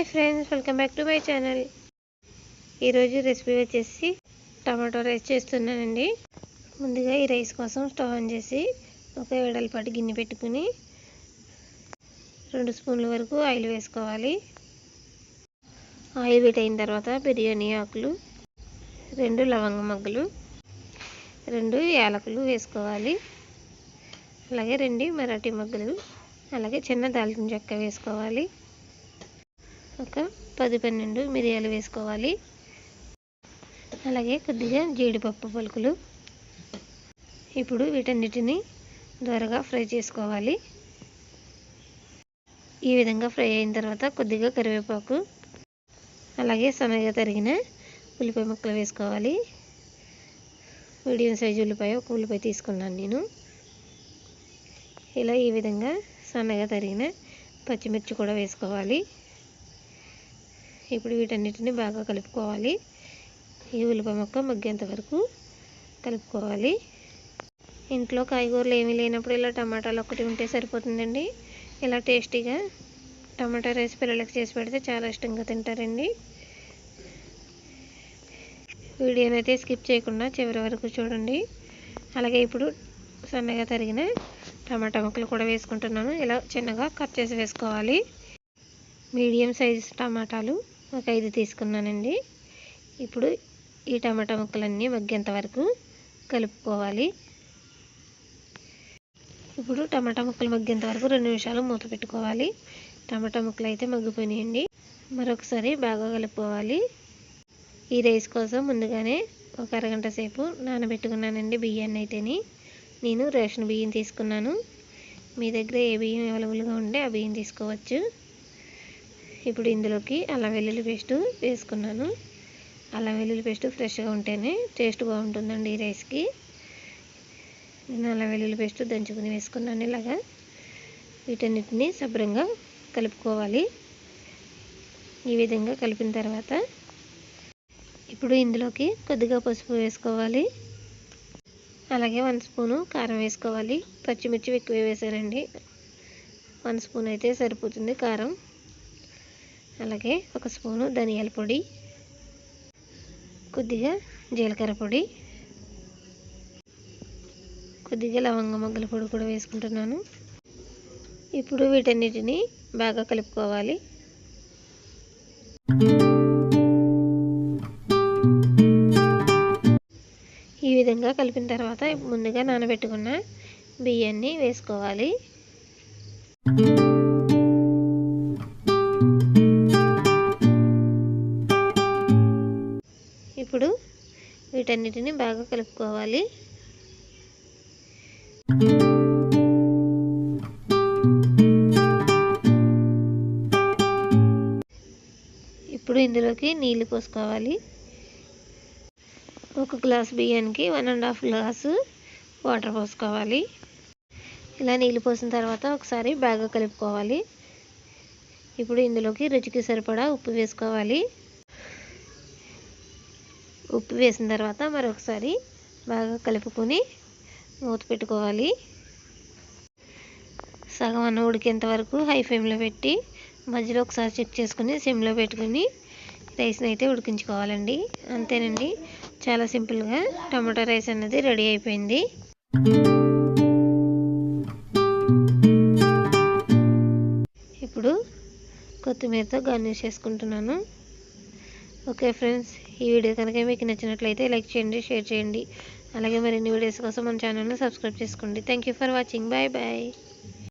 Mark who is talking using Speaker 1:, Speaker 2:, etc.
Speaker 1: Hi friends welcome back to my channel. ఈరోజు recipe వచ్చేసి tomato rice చేస్తున్నానండి. ముందుగా ఈ రైస్ కోసం స్టవ్ ఆన్ చేసి ఒక వెడల్పాటి గిన్నె పెట్టుకుని రెండు స్పూన్ల వరకు ఆయిల్ వేసుకోవాలి. ఆయిల్ వీట్ అయిన తర్వాత బిర్యానీ ఆకులు రెండు లవంగ మగ్గులు రెండు యాలకులు వేసుకోవాలి. అలాగే రెండు మరాఠీ మగ్గులు అలాగే చిన్న దాల్చిన చెక్క వేసుకోవాలి. ఒక పది పన్నెండు మిరియాలు వేసుకోవాలి. అలాగే కొద్దిగా జీడిపప్పు పలుకులు. ఇప్పుడు వీటన్నిటిని త్వరగా ఫ్రై చేసుకోవాలి. ఈ విధంగా ఫ్రై అయిన తర్వాత కొద్దిగా కరివేపాకు అలాగే సన్నగా తరిగిన ఉల్లిపాయ ముక్కలు వేసుకోవాలి. మీడియం సైజు ఉల్లిపాయ ఒక ఉల్లిపాయ తీసుకున్నాను నేను. ఇలా ఈ విధంగా సన్నగా తరిగిన పచ్చిమిర్చి కూడా వేసుకోవాలి. ఇప్పుడు వీటన్నిటిని బాగా కలుపుకోవాలి. ఈ ఉల్లిపాయ మొక్క మగ్గేంత వరకు కలుపుకోవాలి. ఇంట్లో కాయగూరలు ఏమీ లేనప్పుడు ఇలా టమాటాలు ఒకటి ఉంటే సరిపోతుందండి. ఇలా టేస్టీగా టమాటా రైస్ పిల్లలకి చేసి పెడితే చాలా ఇష్టంగా తింటారండి. వీడియోని అయితే స్కిప్ చేయకుండా చివరి వరకు చూడండి. అలాగే ఇప్పుడు సన్నగా తరిగిన టమాటా ముక్కలు కూడా వేసుకుంటున్నాను. ఇలా చిన్నగా కట్ చేసి వేసుకోవాలి. మీడియం సైజ్ టమాటాలు. ఒక ఐదు తీసుకున్నానండి. ఇప్పుడు ఈ టమాటా ముక్కలన్నీ మగ్గేంత వరకు కలుపుకోవాలి. ఇప్పుడు టమాటా ముక్కలు మగ్గేంత వరకు రెండు నిమిషాలు మూత పెట్టుకోవాలి. టమాటా ముక్కలు అయితే మగ్గిపోయినాయండి. మరొకసారి బాగా కలుపుకోవాలి. ఈ రైస్ కోసం ముందుగానే ఒక అరగంట సేపు నానబెట్టుకున్నానండి బియ్యాన్ని అయితేని. నేను రేషన్ బియ్యం తీసుకున్నాను. మీ దగ్గర ఏ బియ్యం అవైలబుల్గా ఉంటే ఆ బియ్యం తీసుకోవచ్చు. ఇప్పుడు ఇందులోకి అల్లం వెల్లుల్లి పేస్ట్ వేసుకున్నాను. అల్లం వెల్లుల్లి పేస్ట్ ఫ్రెష్గా ఉంటేనే టేస్ట్ బాగుంటుందండి ఈ రైస్కి. నేను అల్లం వెల్లుల్లి పేస్ట్ దంచుకుని వేసుకున్నాను ఇలాగా. వీటన్నిటిని శుభ్రంగా కలుపుకోవాలి. ఈ విధంగా కలిపిన తర్వాత ఇప్పుడు ఇందులోకి కొద్దిగా పసుపు వేసుకోవాలి. అలాగే వన్ స్పూను కారం వేసుకోవాలి. పచ్చిమిర్చి ఎక్కువ వేసానండి. వన్ స్పూన్ అయితే సరిపోతుంది కారం. అలాగే ఒక స్పూను ధనియాల పొడి కొద్దిగా జీలకర్ర పొడి కొద్దిగా లవంగ మొగ్గల పొడి కూడా వేసుకుంటున్నాను. ఇప్పుడు వీటన్నిటిని బాగా కలుపుకోవాలి. ఈ విధంగా కలిపిన తర్వాత ముందుగా నానబెట్టుకున్న బియ్యాన్ని వేసుకోవాలి. వీటన్నిటిని బాగా కలుపుకోవాలి. ఇప్పుడు ఇందులోకి నీళ్ళు పోసుకోవాలి. ఒక గ్లాస్ బియ్యానికి one and half glass water పోసుకోవాలి. ఇలా నీళ్ళు పోసిన తర్వాత ఒకసారి బాగా కలుపుకోవాలి. ఇప్పుడు ఇందులోకి రుచికి సరిపడా ఉప్పు వేసుకోవాలి. ఉప్పు వేసిన తర్వాత మరొకసారి బాగా కలుపుకొని మూత పెట్టుకోవాలి. సగం అన్నం ఉడికేంత వరకు హై ఫ్లేమ్లో పెట్టి మధ్యలో ఒకసారి చెక్ చేసుకుని సిమ్లో పెట్టుకుని రైస్ని అయితే ఉడికించుకోవాలండి. అంతేనండి. చాలా సింపుల్గా టమాటా రైస్ అనేది రెడీ అయిపోయింది. ఇప్పుడు కొత్తిమీరతో గార్నిష్ చేసుకుంటున్నాను. ఓకే ఫ్రెండ్స్ ఈ వీడియో కనుక మీకు నచ్చినట్లయితే లైక్ చేయండి షేర్ చేయండి. అలాగే మరిన్ని వీడియోస్ కోసం మన ఛానల్ని సబ్స్క్రైబ్ చేసుకోండి. Thank for watching bye bye